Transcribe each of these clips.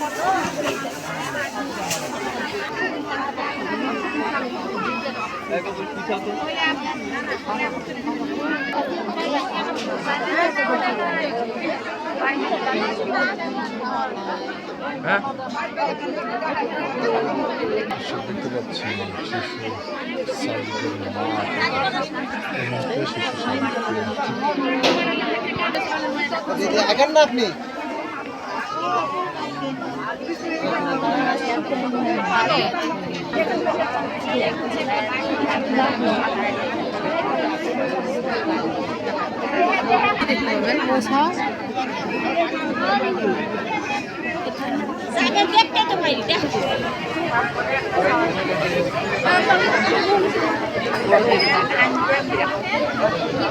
দেখতে পাচ্ছি শিশু না আপনি? দেখতে তো পারি দেখ আমাদের মেয়েগুলো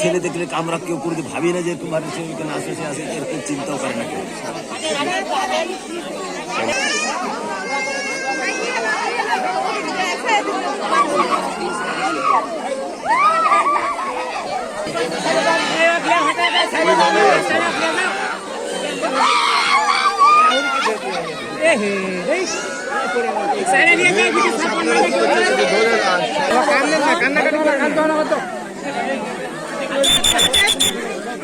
ছেলে দেখলে আমরা কেউ করে ভাবি না যে এরকম ভাবে সে ওইখানে আসে সে আসে এরকম চিন্তাও করে না কেউ